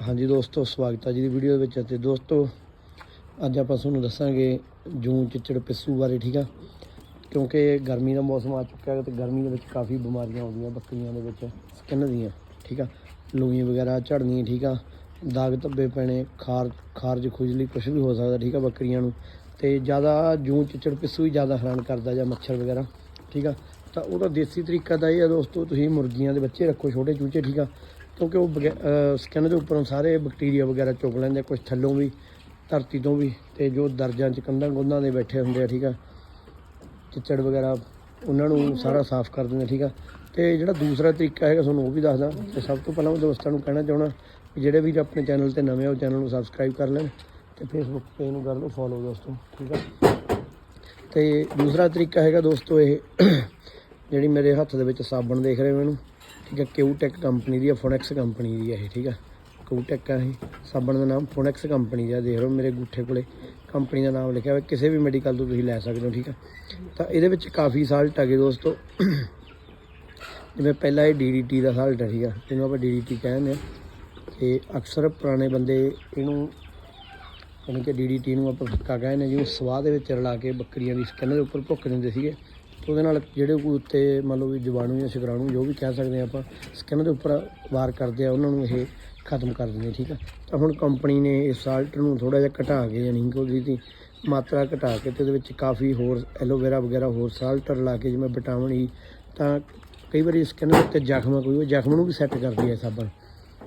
ਹਾਂਜੀ ਦੋਸਤੋ, ਸਵਾਗਤ ਹੈ ਜੀ ਦੀ ਵੀਡੀਓ ਵਿੱਚ ਤੇ ਦੋਸਤੋ, ਅੱਜ ਆਪਾਂ ਤੁਹਾਨੂੰ ਦੱਸਾਂਗੇ ਜੂਨ ਚਿੱਚੜ ਪਿੱਸੂ ਬਾਰੇ, ਠੀਕ ਆ? ਕਿਉਂਕਿ ਗਰਮੀ ਦਾ ਮੌਸਮ ਆ ਚੁੱਕਿਆ ਹੈ ਤੇ ਗਰਮੀ ਦੇ ਵਿੱਚ ਕਾਫੀ ਬਿਮਾਰੀਆਂ ਆਉਂਦੀਆਂ, ਬੱਕਰੀਆਂ ਦੇ ਵਿੱਚ, ਸਕਿਨ ਦੀਆਂ, ਠੀਕ ਆ? ਲੂਈ ਵਗੈਰਾ ਝੜਨੀ ਠੀਕ ਆ? ਦਾਗ ਧੱਬੇ ਪੈਣੇ, ਖਾਰ, ਖਾਰਜ ਖੁਜਲੀ ਕੁਝ ਵੀ ਹੋ ਸਕਦਾ, ਠੀਕ ਆ, ਬੱਕਰੀਆਂ ਨੂੰ? ਤੇ ਜ਼ਿਆਦਾ ਜੂਨ ਚਿੱਚੜ ਪਿੱਸੂ ਹੀ ਜ਼ਿਆਦਾ ਹੈਰਾਨ ਕਰਦਾ ਜਾਂ ਮੱਛਰ ਵਗੈਰਾ, ਠੀਕ ਆ? ਤਾਂ ਉਹਦਾ ਦੇਸੀ ਤਰੀਕਾ ਤਾਂ ਇਹ ਆ ਦੋਸਤੋ, ਤੁਸੀਂ ਮੁਰਗੀਆਂ ਦੇ ਬੱਚੇ ਰੱਖੋ ਛੋਟੇ ਚੂਚੇ ਠੀਕ ਆ? ਕਿਉਂਕਿ ਉਹ ਬਗੈ ਸਕਿਨ ਦੇ ਉੱਪਰੋਂ ਸਾਰੇ ਬੈਕਟੀਰੀਆ ਵਗੈਰਾ ਚੁੱਕ ਲੈਂਦੇ ਕੁਝ ਥੱਲੋਂ ਵੀ, ਧਰਤੀ ਤੋਂ ਵੀ, ਤੇ ਜੋ ਦਰਜਾਂ ਚ ਕੰਧਾਂ ਗੁੰਦਾਂ ਦੇ ਬੈਠੇ ਹੁੰਦੇ ਆ, ਠੀਕ ਆ। ਚਿੱਚੜ ਵਗੈਰਾ, ਉਹਨਾਂ ਨੂੰ ਸਾਰਾ ਸਾਫ਼ ਕਰ ਦਿੰਦੇ ਠੀਕ ਆ। ਤੇ ਜਿਹੜਾ ਦੂਸਰਾ ਤਰੀਕਾ ਹੈਗਾ, ਤੁਹਾਨੂੰ ਉਹ ਵੀ ਦੱਸਦਾ। ਤੇ ਸਭ ਤੋਂ ਪਹਿਲਾਂ ਮੈਂ ਦੋਸਤਾਂ ਨੂੰ ਕਹਿਣਾ ਚਾਹਣਾ ਕਿ ਜਿਹੜੇ ਵੀ ਆਪਣੇ ਚੈਨਲ ਤੇ ਨਵੇਂ ਆ, ਉਹ ਚੈਨਲ ਨੂੰ ਸਬਸਕ੍ਰਾਈਬ ਕਰ ਲੈਣ ਤੇ ਫੇਸਬੁੱਕ ਪੇਜ ਨੂੰ ਕਰ ਲਓ ਫੋਲੋ ਦੋਸਤੋ, ਠੀਕ ਆ। ਤੇ ਦੂਸਰਾ ਤਰੀਕਾ ਹੈਗਾ ਦੋਸਤੋ, ਇਹ ਜਿਹੜੀ ਮੇਰੇ ਹੱਥ ਦੇ ਵਿੱਚ ਸਾਬਣ ਦੇਖ ਰਹੇ ਹੋ ਇਹਨੂੰ। ਠੀਕ ਹੈ ਕਿਊਟੈਕ ਕੰਪਨੀ ਦੀ ਹੈ ਫੋਨੈਕਸ ਕੰਪਨੀ ਦੀ ਹੈ ਇਹ, ਠੀਕ ਹੈ ਕਿਊਟੈਕ ਹੈ ਇਹ, ਸਾਬਣ ਦਾ ਨਾਮ ਫੋਨੈਕਸ ਕੰਪਨੀ ਦਾ, ਦੇਖ ਲਓ ਮੇਰੇ ਗੁੱਠੇ ਕੋਲੇ ਕੰਪਨੀ ਦਾ ਨਾਮ ਲਿਖਿਆ ਹੋਇਆ, ਕਿਸੇ ਵੀ ਮੈਡੀਕਲ ਤੋਂ ਤੁਸੀਂ ਲੈ ਸਕਦੇ ਹੋ, ਠੀਕ ਹੈ ਤਾਂ ਇਹਦੇ ਵਿੱਚ ਕਾਫੀ ਸਾਲਟ ਹੈਗੇ ਦੋਸਤੋ। ਜਿਵੇਂ ਪਹਿਲਾਂ ਇਹ ਡੀਡੀਟੀ ਦਾ ਸਾਲਟ ਹੈ ਠੀਕ ਹੈ ਜਿਹਨੂੰ ਆਪਾਂ ਡੀਡੀਟੀ ਕਹਿੰਦੇ ਆ। ਤੇ ਅਕਸਰ ਪੁਰਾਣੇ ਬੰਦੇ ਇਹਨੂੰ, ਯਾਨੀ ਕਿ ਡੀਡੀਟੀ ਨੂੰ ਆਪਾਂ ਫਿੱਕਾ ਕਹਿੰਦੇ ਜਿਹਨੂੰ ਸਵਾਹ ਦੇ ਵਿੱਚ ਰਲਾ ਕੇ ਬੱਕਰੀਆਂ ਦੀ ਸਕਿਨ ਦੇ ਉੱਪਰ ਭੁੱਕ ਦਿੰਦੇ ਸੀਗੇ। ਉਹਦੇ ਨਾਲ ਜਿਹੜੇ ਕੋਈ ਉੱਤੇ ਮੰਨ ਲਓ ਵੀ ਜੀਵਾਣੂ ਜਾਂ ਸ਼ਿਕਰਾਣੂ ਜੋ ਵੀ ਕਹਿ ਸਕਦੇ ਆ ਆਪਾਂ ਸਕਿਨ ਦੇ ਉੱਪਰ ਵਾਰ ਕਰਦੇ ਆ, ਉਹਨਾਂ ਨੂੰ ਇਹ ਖਤਮ ਕਰ ਦਿੰਦੇ ਠੀਕ ਆ? ਤਾਂ ਹੁਣ ਕੰਪਨੀ ਨੇ ਇਸ ਸਾਲਟ ਨੂੰ ਥੋੜਾ ਜਿਹਾ ਘਟਾ ਕੇ ਯਾਨੀ ਕਿ ਉਹਦੀ ਦੀ ਮਾਤਰਾ ਘਟਾ ਕੇ ਤੇ ਉਹਦੇ ਵਿੱਚ ਕਾਫੀ ਹੋਰ ਐਲੋਵੇਰਾ ਵਗੈਰਾ, ਹੋਰ ਸਾਲਟ ਲਾ ਕੇ ਜਿਵੇਂ ਵਿਟਾਮਿਨ ਈ e, ਤਾਂ ਕਈ ਵਾਰੀ ਸਕਿਨ ਦੇ ਉੱਤੇ ਜ਼ਖਮ ਕੋਈ, ਉਹ ਜ਼ਖਮ ਨੂੰ ਵੀ ਸੈੱਟ ਕਰਦੀ ਹੈ ਸਾਬਣ,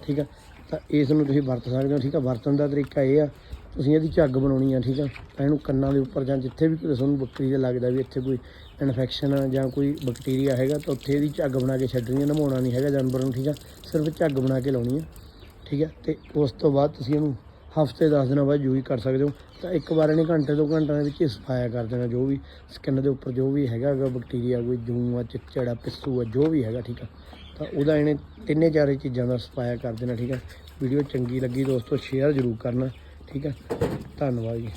ਠੀਕ ਆ? ਤਾਂ ਇਸ ਨੂੰ ਤੁਸੀਂ ਵਰਤ ਸਕਦੇ ਹੋ, ਠੀਕ ਆ? ਵਰਤਣ ਦਾ ਤਰੀਕਾ ਇਹ ਆ ਤੁਸੀਂ ਇਹਦੀ ਝੱਗ ਬਣਾਉਣੀ ਆ, ਠੀਕ ਆ? ਤਾਂ ਇਹਨੂੰ ਕੰਨਾਂ ਦੇ ਉੱਪਰ ਜਾਂ ਜਿੱਥੇ ਵੀ ਕੋਈ ਤੁਹਾਨੂੰ ਬੱਕਰੀ ਦੇ ਲੱਗਦਾ ਵੀ ਇੱਥੇ ਕੋਈ ਇਨਫੈਕਸ਼ਨ ਆ ਜਾਂ ਕੋਈ ਬੈਕਟੀਰੀਆ ਹੈਗਾ, ਤਾਂ ਉੱਥੇ ਇਹਦੀ ਝੱਗ ਬਣਾ ਕੇ ਛੱਡਣੀ ਆ, ਨਮਾਉਣਾ ਨਹੀਂ ਹੈਗਾ ਜਾਨਵਰ ਨੂੰ, ਠੀਕ ਆ? ਸਿਰਫ ਝੱਗ ਬਣਾ ਕੇ ਲਾਉਣੀ ਆ, ਠੀਕ ਆ? ਤੇ ਉਸ ਤੋਂ ਬਾਅਦ ਤੁਸੀਂ ਇਹਨੂੰ ਹਫ਼ਤੇ 10 ਦਿਨਾਂ ਬਾਅਦ ਯੂਜ਼ ਕਰ ਸਕਦੇ ਹੋ। ਤਾਂ ਇੱਕ ਵਾਰ ਇਹਨੇ ਘੰਟੇ ਤੋਂ ਘੰਟਿਆਂ ਦੇ ਵਿੱਚ ਹੀ ਸਫਾਇਆ ਕਰ ਦੇਣਾ, ਜੋ ਵੀ ਸਕਿਨ ਦੇ ਉੱਪਰ ਜੋ ਵੀ ਹੈਗਾ ਗਾ, ਬੈਕਟੀਰੀਆ, ਕੋਈ ਜੂੰ ਆ, ਚਿੱਚੜ ਆ, ਪਿੱਸੂ ਆ, ਜੋ ਵੀ ਹੈਗਾ, ਠੀਕ ਆ? ਤਾਂ ਉਹਦਾ ਇਹਨੇ ਤਿੰਨੇ ਚਾਰੇ ਚੀਜ਼ਾਂ ਦਾ ਸਫਾਇਆ ਕਰ ਦੇਣਾ, ਠੀਕ ਆ? ਵੀਡੀਓ ਚੰਗੀ ਲੱਗੀ, ਦੋਸਤੋ, ਸ਼ੇਅਰ ਜ਼ਰੂਰ ਕਰਨਾ। ਠੀਕ ਹੈ ਧੰਨਵਾਦ ਜੀ।